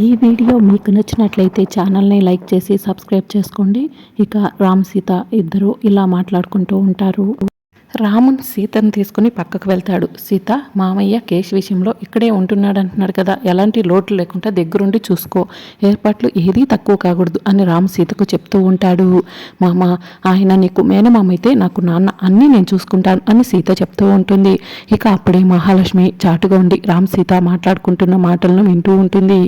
ఈ వీడియో మీకు నచ్చినట్లయితే ఛానల్ని లైక్ చేసి సబ్స్క్రైబ్ చేసుకోండి. ఇక రామ్ సీత ఇద్దరు ఇలా మాట్లాడుకుంటూ ఉంటారు. రామున్ సీతను తీసుకుని పక్కకు వెళ్తాడు. సీత మామయ్య కేసు విషయంలో ఇక్కడే ఉంటున్నాడు అంటున్నాడు కదా ఎలాంటి లోటు లేకుండా దగ్గరుండి చూసుకో. ఏర్పాట్లు ఏదీ తక్కువ కాకూడదు అని రామ్ సీతకు చెప్తూ ఉంటాడు. మామ ఆయన నీకు మేనమామ అయితే నాకు నాన్న అన్నీ నేను చూసుకుంటాను అని సీత చెప్తూ ఉంటుంది. ఇక అప్పుడే మహాలక్ష్మి చాటుగా ఉండి రామ్ సీత మాట్లాడుకుంటున్న మాటలను వింటూ ఉంటుంది.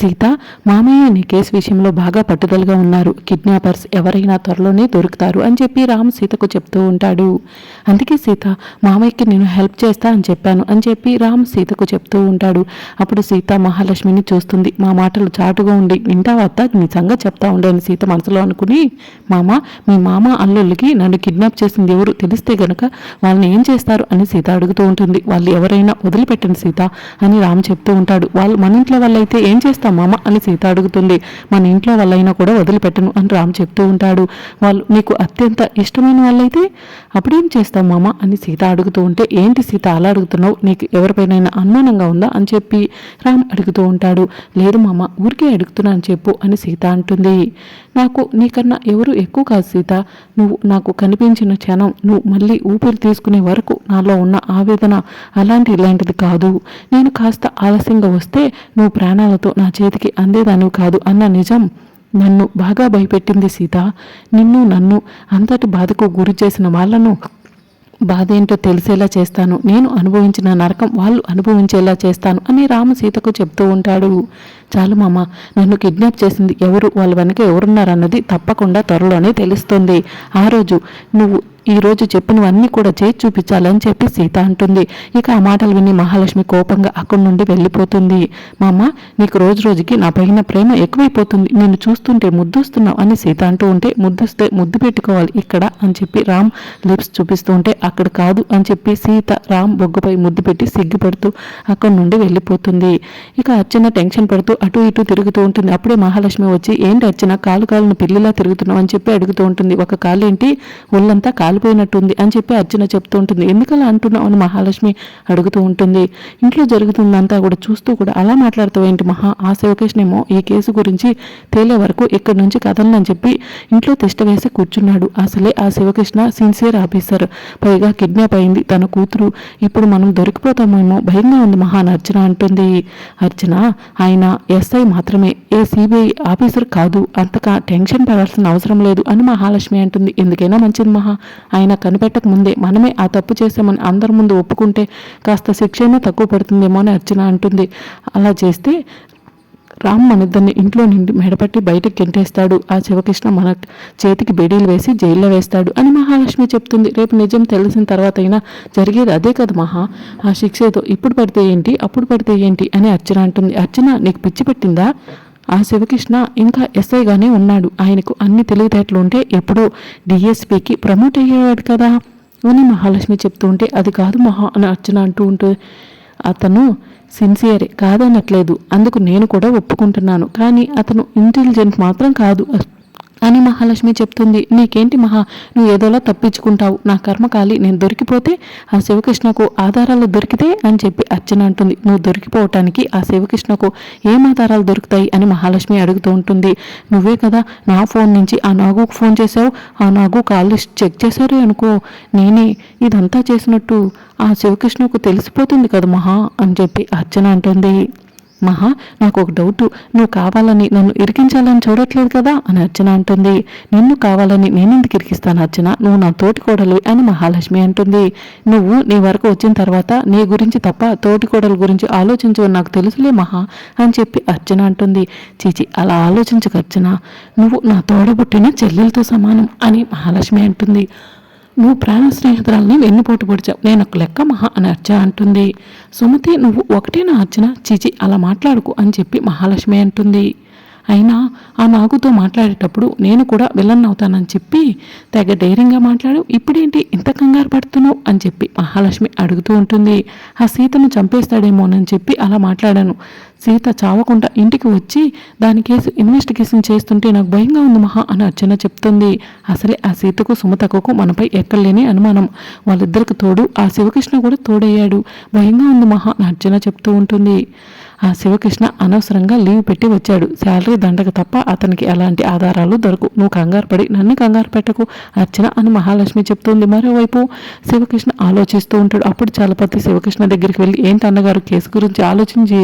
సీత మామయ్య నీ కేసు విషయంలో బాగా పట్టుదలగా ఉన్నారు. కిడ్నాపర్స్ ఎవరైనా త్వరలోనే దొరుకుతారు అని చెప్పి రామ్ సీతకు చెప్తూ ఉంటాడు. అందుకే సీత మామయ్యకి నేను హెల్ప్ చేస్తా అని చెప్పాను అని చెప్పి రామ్ సీతకు చెప్తూ ఉంటాడు. అప్పుడు సీత మహాలక్ష్మిని చూస్తుంది. మా మాటలు చాటుగా ఉండి వింటా వద్ద నిజంగా చెప్తా ఉండని సీత మనసులో అనుకుని మామ మీ మామ అల్లుళ్ళకి నన్ను కిడ్నాప్ చేసింది ఎవరు? తెలిస్తే గనక వాళ్ళని ఏం చేస్తారు? అని సీత అడుగుతూ ఉంటుంది. వాళ్ళు ఎవరైనా వదిలిపెట్టండి సీత అని రామ్ చెప్తూ ఉంటాడు. వాళ్ళు మన ఇంట్లో వాళ్ళైతే ఏం చేస్తాం మామ? అని సీత అడుగుతుంది. మన ఇంట్లో వాళ్ళైనా కూడా వదిలిపెట్టను అని రామ్ చెప్తూ ఉంటాడు. వాళ్ళు నీకు అత్యంత ఇష్టమైన వాళ్ళైతే అప్పుడేం చేస్తావు మామ అని సీత అడుగుతూ ఉంటే ఏంటి సీత అలా అడుగుతున్నావు? నీకు ఎవరిపైనైనా అనుమానంగా ఉందా? అని చెప్పి రామ్ అడుగుతూ ఉంటాడు. లేదు మామ ఊరికే అడుగుతున్నాను అని చెప్పు అని సీత అంటుంది. నాకు నీకన్నా ఎవరు ఎక్కువ కాదు సీత. నువ్వు నాకు కనిపించిన క్షణం నువ్వు మళ్ళీ ఊపిరి తీసుకునే వరకు నాలో ఉన్న ఆవేదన అలాంటి ఇలాంటిది కాదు. నేను కాస్త ఆలస్యంగా వస్తే నువ్వు ప్రాణాలతో నా చేతికి అందేదానివి కాదు అన్న నిజం నన్ను బాగా భయపెట్టింది సీత. నిన్ను నన్ను అంతటి బాధకు గురి చేసిన వాళ్ళను బాధ ఏంటో తెలిసేలా చేస్తాను. నేను అనుభవించిన నరకం వాళ్ళు అనుభవించేలా చేస్తాను అని రాము సీతకు చెప్తూ ఉంటాడు. చాలు మామ నన్ను కిడ్నాప్ చేసింది ఎవరు? వాళ్ళ వెనక ఎవరున్నారన్నది తప్పకుండా త్వరలోనే తెలుస్తుంది. ఆ రోజు నువ్వు ఈ రోజు చెప్పినవన్నీ కూడా చేసి చూపించాలని చెప్పి సీత అంటుంది. ఇక ఆ మాటలు విని మహాలక్ష్మి కోపంగా అక్కడి నుండి వెళ్ళిపోతుంది. మామ నీకు రోజు రోజుకి నా పైన ప్రేమ ఎక్కువైపోతుంది. నేను చూస్తుంటే ముద్దుస్తున్నావు అని సీత అంటూ ఉంటే ముద్దుస్తే ముద్దు పెట్టుకోవాలి ఇక్కడ అని చెప్పి రామ్ లిప్స్ చూపిస్తూ ఉంటే అక్కడ కాదు అని చెప్పి సీత రామ్ బొగ్గపై ముద్దు పెట్టి సిగ్గుపడుతూ అక్కడి నుండి వెళ్ళిపోతుంది. ఇక అర్చన టెన్షన్ పడుతూ అటు ఇటు తిరుగుతూ ఉంటుంది. అప్పుడే మహాలక్ష్మి వచ్చి ఏంటి అర్చన కాలు కాలును పిల్లిలా తిరుగుతున్నావు? అని చెప్పి అడుగుతూ ఉంటుంది. ఒక కాలు ఏంటి ఒళ్ళంతా కాలిపోయినట్టుంది అని చెప్పి అర్చన చెప్తూ ఉంటుంది. ఎందుకలా అంటున్నావు అని మహాలక్ష్మి అడుగుతూ ఉంటుంది. ఇంట్లో జరుగుతుందంతా కూడా చూస్తూ కూడా అలా మాట్లాడుతావు ఏంటి మహా? ఆ శివకృష్ణేమో ఈ కేసు గురించి తేలే వరకు ఇక్కడి నుంచి కదలనని చెప్పి ఇంట్లో తిష్ట వేసి కూర్చున్నాడు. అసలే ఆ శివకృష్ణ సిన్సియర్ ఆఫీసర్. పైగా కిడ్నాప్ అయింది తన కూతురు. ఇప్పుడు మనం దొరికిపోతామేమో భయంగా ఉంది మహాన్ అని అర్చన అంటుంది. అర్చన ఆయన ఎస్ఐ మాత్రమే. ఏ సిబిఐ ఆఫీసర్ కాదు. అంతగా టెన్షన్ పడాల్సిన అవసరం లేదు అని మహాలక్ష్మి అంటుంది. ఎందుకైనా మంచిది మహా. ఆయన కనిపెట్టక ముందే మనమే ఆ తప్పు చేసామని అందరి ముందు ఒప్పుకుంటే కాస్త శిక్ష తక్కువ పడుతుందేమో అని అర్చన అంటుంది. అలా చేస్తే రామ్ మనిద్దరిని ఇంట్లో నుండి మెడపట్టి బయటకు గెంటేస్తాడు. ఆ శివకృష్ణ మన చేతికి బెడీలు వేసి జైల్లో వేస్తాడు అని మహాలక్ష్మి చెప్తుంది. రేపు నిజం తెలిసిన తర్వాత అయినా జరిగేది అదే కదా మహా? ఆ శిక్ష ఏదో ఇప్పుడు పడితే ఏంటి అప్పుడు పడితే ఏంటి అని అర్చన అంటుంది. అర్చన నీకు పిచ్చి పెట్టిందా? ఆ శివకృష్ణ ఇంకా ఎస్ఐగానే ఉన్నాడు. ఆయనకు అన్ని తెలివితేటలు ఉంటే ఎప్పుడో డిఎస్పీకి ప్రమోట్ అయ్యేవాడు కదా అని మహాలక్ష్మి చెప్తూ ఉంటే అది కాదు మహా అని అర్చన అంటూ ఉంటుంది అతను సిన్సియరే కాదనట్లేదు. అందుకు నేను కూడా ఒప్పుకుంటున్నాను. కానీ అతను ఇంటెలిజెంట్ మాత్రం కాదు. అని మహాలక్ష్మి చెప్తుంది. నీకేంటి మహా? నువ్వు ఏదోలా తప్పించుకుంటావు. నా కర్మకాలి నేను దొరికిపోతే ఆ శివకృష్ణకు ఆధారాలు దొరికితే అని చెప్పి అర్చన అంటుంది. నువ్వు దొరికిపోవటానికి ఆ శివకృష్ణకు ఏం ఆధారాలు దొరుకుతాయి? అని మహాలక్ష్మి అడుగుతూ ఉంటుంది. నువ్వే కదా నా ఫోన్ నుంచి ఆ నాగుకు ఫోన్ చేశావు. ఆ నాగు కాల్ లిస్ట్ చెక్ చేశారు అనుకో. నేనే ఇదంతా చేసినట్టు ఆ శివకృష్ణకు తెలిసిపోతుంది కదా మహా? అని చెప్పి అర్చన అంటుంది. మహా నాకు ఒక డౌట్. నువ్వు కావాలని నన్ను ఇరికించాలని చూడట్లేదు కదా అని అర్చన అంటుంది. నిన్ను కావాలని నేను ఎందుకు ఇరికిస్తాను అర్చన? నువ్వు నా తోటి కోడలు అని మహాలక్ష్మి అంటుంది. నువ్వు నీ వరకు వచ్చిన తర్వాత నీ గురించి తప్ప తోటి గురించి ఆలోచించు నాకు తెలుసులే మహా అని చెప్పి అర్చన అంటుంది. చీచి అలా ఆలోచించక అర్చన. నువ్వు నా తోడబుట్టిన చెల్లెలతో సమానం అని మహాలక్ష్మి అంటుంది. నువ్వు ప్రాణ స్నేహితురాలని వెన్నుపోటు పొడిచావు? నేను ఒక లెక్క మహా అని అర్చన అంటుంది. సుమతి నువ్వు ఒకటేనా అర్చన? చిచి అలా మాట్లాడుకు అని చెప్పి మహాలక్ష్మి అంటుంది. అయినా ఆ నాగుతో మాట్లాడేటప్పుడు నేను కూడా విలన్ అవుతానని చెప్పి తెగ ధైర్యంగా మాట్లాడు ఇప్పుడేంటి ఇంత కంగారు పడుతున్నావు అని చెప్పి మహాలక్ష్మి అడుగుతూ ఉంటుంది. ఆ సీతను చంపేస్తాడేమోనని చెప్పి అలా మాట్లాడాను. సీత చావకుండా ఇంటికి వచ్చి దాని కేసు ఇన్వెస్టిగేషన్ చేస్తుంటే నాకు భయంగా ఉంది మహా అని అర్చన చెప్తుంది. అసలే ఆ సీతకు సుమతకకు మనపై ఎక్కడలేని అనుమానం. వాళ్ళిద్దరికి తోడు ఆ శివకృష్ణ కూడా తోడయ్యాడు. భయంగా ఉంది మహా అని అర్చన చెప్తూ ఉంటుంది. ఆ శివకృష్ణ అనవసరంగా లీవ్ పెట్టి వచ్చాడు. శాలరీ దండక తప్ప అతనికి ఎలాంటి ఆధారాలు దొరకు. నువ్వు కంగారు పడి నన్ను కంగారు పెట్టకు అర్చన అని మహాలక్ష్మి చెప్తుంది. మరోవైపు శివకృష్ణ ఆలోచిస్తూ ఉంటాడు. అప్పుడు చలపతి శివకృష్ణ దగ్గరికి వెళ్ళి ఏంటి అన్నగారు కేసు గురించి ఆలోచించి?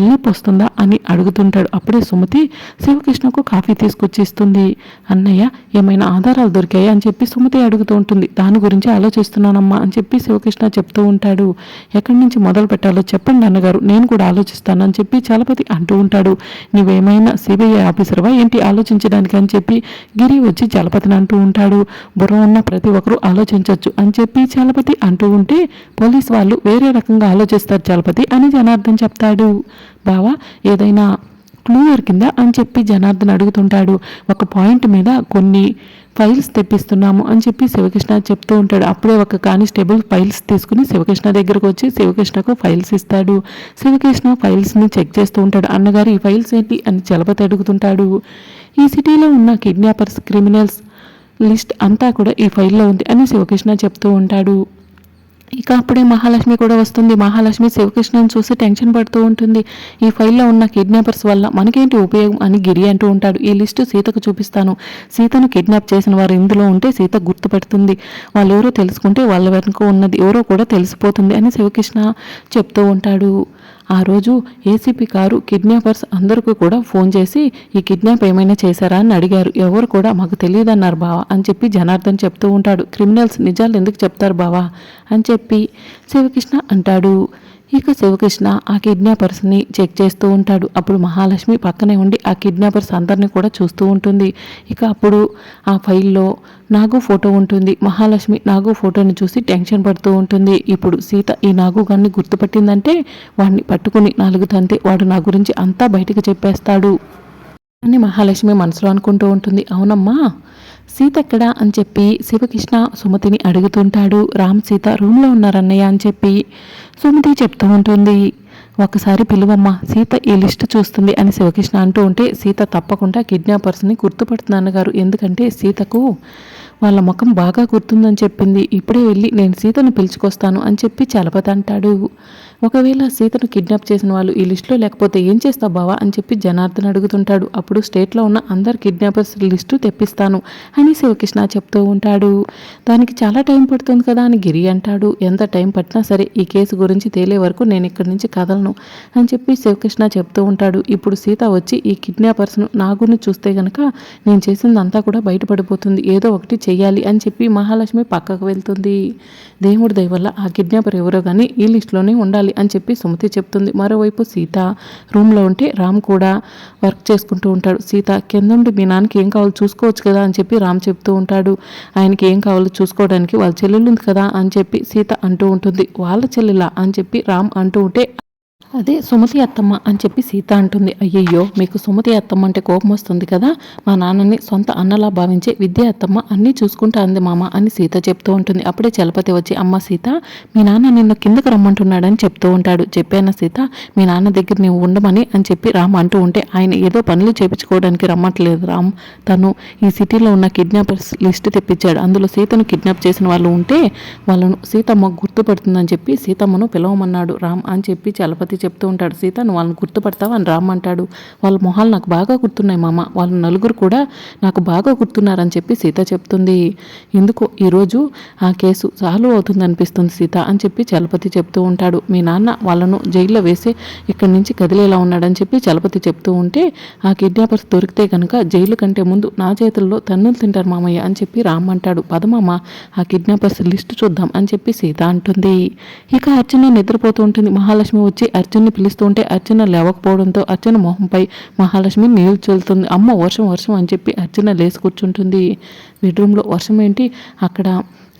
తలనొప్పి వస్తుందా అని అడుగుతుంటాడు. అప్పుడే సుమతి శివకృష్ణకు కాఫీ తీసుకొచ్చి ఇస్తుంది అన్నయ్య ఏమైనా ఆధారాలు దొరికాయా? అని చెప్పి సుమతి అడుగుతూ ఉంటుంది. దాని గురించి ఆలోచిస్తున్నానమ్మా అని చెప్పి శివకృష్ణ చెప్తూ ఉంటాడు. ఎక్కడి నుంచి మొదలు పెట్టాలో చెప్పండి అన్నగారు నేను కూడా ఆలోచిస్తాను అని చెప్పి చలపతి అంటూ ఉంటాడు. నువ్వేమైనా సిబిఐ ఆఫీసర్వా? ఏంటి ఆలోచించడానికి? అని చెప్పి గిరి వచ్చి చలపతిని అంటూ ఉంటాడు. బుర్ర ఉన్న ప్రతి ఒక్కరూ ఆలోచించవచ్చు అని చెప్పి చలపతి అంటూ ఉంటే పోలీస్ వాళ్ళు వేరే రకంగా ఆలోచిస్తారు చలపతి అని జనార్దన్ చెప్తాడు. బావా ఏదైనా క్లూ కింద అని చెప్పి జనార్దన్ అడుగుతుంటాడు. ఒక పాయింట్ మీద కొన్ని ఫైల్స్ తెప్పిస్తున్నాము అని చెప్పి శివకృష్ణ చెప్తూ ఉంటాడు. అప్పుడే ఒక కానిస్టేబుల్ ఫైల్స్ తీసుకుని శివకృష్ణ దగ్గరకు వచ్చి శివకృష్ణకు ఫైల్స్ ఇస్తాడు. శివకృష్ణ ఫైల్స్ని చెక్ చేస్తూ ఉంటాడు. అన్నగారు ఈ ఫైల్స్ ఏంటి? అని చలపతి అడుగుతుంటాడు. ఈ సిటీలో ఉన్న కిడ్నాపర్స్ క్రిమినల్స్ లిస్ట్ అంతా కూడా ఈ ఫైల్లో ఉంది అని శివకృష్ణ చెప్తూ ఉంటాడు. ఇక అప్పుడే మహాలక్ష్మి కూడా వస్తుంది. మహాలక్ష్మి శివకృష్ణను చూసి టెన్షన్ పడుతూ ఉంటుంది. ఈ ఫైల్లో ఉన్న కిడ్నాపర్స్ వల్ల మనకేంటి ఉపయోగం అని గిరి అంటూ ఉంటాడు. ఈ లిస్టు సీతకు చూపిస్తాను. సీతను కిడ్నాప్ చేసిన వారు ఇందులో ఉంటే సీత గుర్తుపెడుతుంది. వాళ్ళు ఎవరో తెలుసుకుంటే వాళ్ళ వెనుక ఉన్నది ఎవరో కూడా తెలిసిపోతుంది అని శివకృష్ణ చెప్తూ ఉంటాడు. ఆ రోజు ఏసీపీ కారు కిడ్నాపర్స్ అందరికీ కూడా ఫోన్ చేసి ఈ కిడ్నాప్ ఏమైనా చేశారా? అని అడిగారు. ఎవరు కూడా మాకు తెలియదన్నారు బావా అని చెప్పి జనార్దన్ చెప్తూ ఉంటాడు. క్రిమినల్స్ నిజాలు ఎందుకు చెప్తారు బావా? అని చెప్పి శివకృష్ణ అంటాడు. ఇక శివకృష్ణ ఆ కిడ్నాపర్స్ని చెక్ చేస్తూ ఉంటాడు. అప్పుడు మహాలక్ష్మి పక్కనే ఉండి ఆ కిడ్నాపర్స్ అందరినీ కూడా చూస్తూ ఉంటుంది. ఇక అప్పుడు ఆ ఫైల్లో నాగు ఫోటో ఉంటుంది. మహాలక్ష్మి నాగు ఫోటోని చూసి టెన్షన్ పడుతూ ఉంటుంది. ఇప్పుడు సీత ఈ నాగు గారిని గుర్తుపట్టిందంటే వాడిని పట్టుకుని నాలుగు తంతే వాడు నా గురించి అంతా బయటికి చెప్పేస్తాడు. అని మహాలక్ష్మి మనసులో అనుకుంటూ ఉంటుంది. అవునమ్మా సీత ఎక్కడా అని చెప్పి శివకృష్ణ సుమతిని అడుగుతుంటాడు. రామ్ సీత రూమ్లో ఉన్నారన్నయ్య అని చెప్పి సుమతి చెప్తూ ఉంటుంది. ఒకసారి పిలువమ్మ సీత ఈ లిస్ట్ చూస్తుంది అని శివకృష్ణ అంటూ ఉంటే సీత తప్పకుండా కిడ్నాపర్స్ని గుర్తుపడుతున్నాను గారు ఎందుకంటే సీతకు వాళ్ళ ముఖం బాగా గుర్తుందని చెప్పింది. ఇప్పుడే వెళ్ళి నేను సీతను పిలుచుకొస్తాను అని చెప్పి చలపతంటాడు ఒకవేళ సీతను కిడ్నాప్ చేసిన వాళ్ళు ఈ లిస్టులో లేకపోతే ఏం చేస్తావు బావా అని చెప్పి జనార్దన్ అడుగుతుంటాడు. అప్పుడు స్టేట్లో ఉన్న అందరు కిడ్నాపర్స్ లిస్టు తెప్పిస్తాను అని శివకృష్ణ చెప్తూ ఉంటాడు. దానికి చాలా టైం పడుతుంది కదా అని గిరి అంటాడు. ఎంత టైం పట్టినా సరే ఈ కేసు గురించి తేలే వరకు నేను ఇక్కడి నుంచి కదలను అని చెప్పి శివకృష్ణ చెప్తూ ఉంటాడు. ఇప్పుడు సీత వచ్చి ఈ కిడ్నాపర్స్ను నాగుని చూస్తే గనక నేను చేసిందంతా కూడా బయటపడిపోతుంది. ఏదో ఒకటి చెయ్యాలి అని చెప్పి మహాలక్ష్మి పక్కకు వెళ్తుంది. దేవుడి దయ వల్ల ఆ కిడ్నాపర్ ఎవరో కానీ ఈ లిస్టులోనే ఉండాలి. అని చెప్పి సుమతి చెప్తుంది. మరోవైపు సీత రూమ్లో ఉంటే రామ్ కూడా వర్క్ చేసుకుంటూ ఉంటాడు. సీత కిందండి మీ నాన్నకి ఏం కావాలో చూసుకోవచ్చు కదా అని చెప్పి రామ్ చెప్తూ ఉంటాడు. ఆయనకి ఏం కావాలో చూసుకోవడానికి వాళ్ళ చెల్లెలు ఉంది కదా అని చెప్పి సీత అంటూ ఉంటుంది. వాళ్ళ చెల్లెలా అని చెప్పి రామ్ అంటూ ఉంటే అదే సుమతి అత్తమ్మ అని చెప్పి సీత అంటుంది. అయ్యయ్యో మీకు సుమతి అత్తమ్మ అంటే కోపం వస్తుంది కదా? మా నాన్నని సొంత అన్నలా భావించే విద్య అత్తమ్మ అన్నీ చూసుకుంటా అంది మామ అని సీత చెప్తూ ఉంటుంది. అప్పుడే చలపతి వచ్చి అమ్మ సీత మీ నాన్న నిన్ను కిందకు రమ్మంటున్నాడని చెప్తూ ఉంటాడు. చెప్పాను సీత మీ నాన్న దగ్గర నువ్వు ఉండమని అని చెప్పి రామ్ అంటూ ఉంటే ఆయన ఏదో పనులు చేపించుకోవడానికి రమ్మట్లేదు రామ్. తను ఈ సిటీలో ఉన్న కిడ్నాపర్స్ లిస్ట్ తెప్పించాడు. అందులో సీతను కిడ్నాప్ చేసిన వాళ్ళు ఉంటే వాళ్ళను సీతమ్మ గుర్తుపడుతుందని చెప్పి సీతమ్మను పిలవమన్నాడు రామ్ అని చెప్పి చలపతి చెప్తూ ఉంటాడు సీత నువ్వు వాళ్ళని గుర్తుపడతావు? అని రామ్ అంటాడు. వాళ్ళ మొహాలు నాకు బాగా గుర్తున్నాయి మామ. వాళ్ళ నలుగురు కూడా నాకు బాగా గుర్తున్నారని చెప్పి సీత చెప్తుంది. ఎందుకో ఈరోజు ఆ కేసు సాల్వ్ అవుతుంది అనిపిస్తుంది సీత అని చెప్పి చలపతి చెప్తూ ఉంటాడు. మీ నాన్న వాళ్ళను జైల్లో వేసి ఇక్కడి నుంచి కదిలేలా ఉన్నాడని చెప్పి చలపతి చెప్తూ ఉంటే ఆ కిడ్నాపర్స్ దొరికితే కనుక జైలు కంటే ముందు నా చేతుల్లో తన్నులు తింటారు మామయ్య అని చెప్పి రామ్ అంటాడు. పదమామ ఆ కిడ్నాపర్స్ లిస్ట్ చూద్దాం అని చెప్పి సీత అంటుంది. ఇక అర్చన నిద్రపోతూ ఉంటుంది. మహాలక్ష్మి వచ్చి అర్జున్ని పిలుస్తూ ఉంటే అర్జున లేవకపోవడంతో అర్జున మొహంపై మహాలక్ష్మి నీళ్ళు చల్లుతుంది. అమ్మ వర్షం వర్షం అని చెప్పి అర్జున లేచి కూర్చుంటుంది. బెడ్రూమ్లో వర్షం ఏంటి? అక్కడ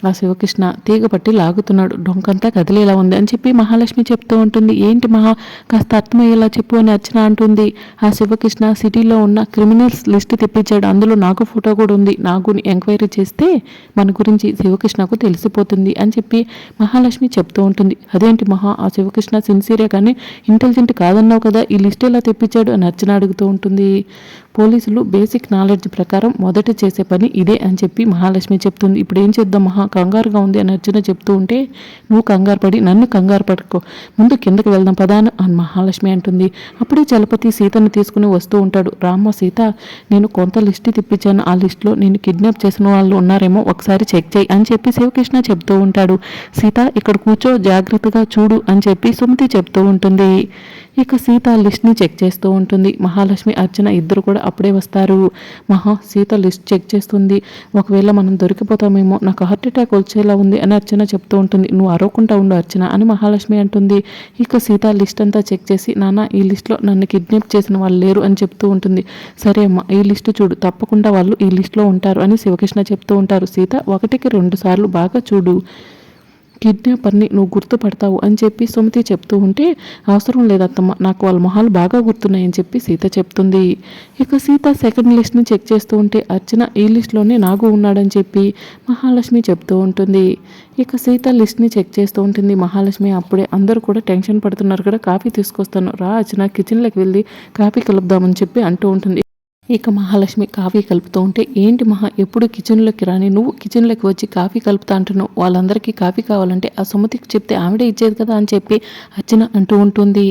ఆ శివకృష్ణ తీగ పట్టి లాగుతున్నాడు. డొంకంతా కదిలేలా ఉంది అని చెప్పి మహాలక్ష్మి చెప్తూ ఉంటుంది. ఏంటి మహా? కాస్త అర్థమయ్యేలా చెప్పు అని అర్చన అంటుంది. ఆ శివకృష్ణ సిటీలో ఉన్న క్రిమినల్స్ లిస్ట్ తెప్పించాడు. అందులో నాకు ఫోటో కూడా ఉంది. నాకు ఎంక్వైరీ చేస్తే మన గురించి శివకృష్ణకు తెలిసిపోతుంది అని చెప్పి మహాలక్ష్మి చెప్తూ ఉంటుంది. అదేంటి మహా? ఆ శివకృష్ణ సిన్సియరే కానీ ఇంటెలిజెంట్ కాదన్నావు కదా. ఈ లిస్ట్ ఎలా తెప్పించాడు అని అర్చన అడుగుతూ ఉంటుంది. పోలీసులు బేసిక్ నాలెడ్జ్ ప్రకారం మొదట చేసే పని ఇదే అని చెప్పి మహాలక్ష్మి చెప్తుంది. ఇప్పుడు ఏం చేద్దాం? మహా కంగారుగా ఉంది అని అర్జున చెప్తూ ఉంటే నువ్వు కంగారు పడి నన్ను కంగారు పడుకో. ముందు కిందకి వెళ్దాం పదాను అని మహాలక్ష్మి అంటుంది. అప్పుడే చలపతి సీతను తీసుకుని వస్తూ ఉంటాడు. రామ్మ సీత నేను కొంత లిస్ట్ తిప్పించాను. ఆ లిస్టులో నేను కిడ్నాప్ చేసిన వాళ్ళు ఉన్నారేమో ఒకసారి చెక్ చేయి అని చెప్పి శివకృష్ణ చెప్తూ ఉంటాడు. సీత ఇక్కడ కూర్చో జాగ్రత్తగా చూడు అని చెప్పి సుమతి చెప్తూ ఉంటుంది. ఇక సీత లిస్ట్ని చెక్ చేస్తూ ఉంటుంది. మహాలక్ష్మి అర్చన ఇద్దరు కూడా అప్పుడే వస్తారు. మహా సీత లిస్ట్ చెక్ చేస్తుంది. ఒకవేళ మనం దొరికిపోతామేమో నాకు హార్ట్ అటాక్ వచ్చేలా ఉంది అని అర్చన చెప్తూ ఉంటుంది. నువ్వు అరవకుండా ఉండు అర్చన అని మహాలక్ష్మి అంటుంది. ఇక సీత లిస్ట్ అంతా చెక్ చేసి నాన్న ఈ లిస్ట్లో నన్ను కిడ్నాప్ చేసిన వాళ్ళు లేరు అని చెప్తూ ఉంటుంది. సరే అమ్మా ఈ లిస్ట్ చూడు తప్పకుండా వాళ్ళు ఈ లిస్ట్లో ఉంటారు అని శివకృష్ణ చెప్తూ ఉంటారు. సీత ఒకటికి రెండు సార్లు బాగా చూడు. కిడ్నాపర్ని నువ్వు గుర్తుపడతావు అని చెప్పి సుమతి చెప్తూ ఉంటే అవసరం లేదత్తమ్మ నాకు వాళ్ళ మొహాలు బాగా గుర్తున్నాయని చెప్పి సీత చెప్తుంది. ఇక సీత సెకండ్ లిస్ట్ని చెక్ చేస్తూ ఉంటే అర్చన ఈ లిస్ట్లోనే నాగు ఉన్నాడని చెప్పి మహాలక్ష్మి చెప్తూ ఉంటుంది. ఇక సీత లిస్ట్ని చెక్ చేస్తూ ఉంటుంది. మహాలక్ష్మి అప్పుడే అందరూ కూడా టెన్షన్ పడుతున్నారు కదా కాఫీ తీసుకొస్తాను. రా అర్చన కిచెన్లోకి వెళ్ళి కాఫీ కలుపుదామని చెప్పి అంటూ ఉంటుంది. ఇక మహాలక్ష్మి కాఫీ కలుపుతూ ఉంటే ఏంటి మహా ఎప్పుడు కిచెన్లోకి రాని? నువ్వు కిచెన్లోకి వచ్చి కాఫీ కలుపుతా అంటున్నావు. వాళ్ళందరికీ కాఫీ కావాలంటే ఆ సుమతికి చెప్తే ఆవిడే ఇచ్చేది కదా అని చెప్పి అర్చన అంటూ ఉంటుంది.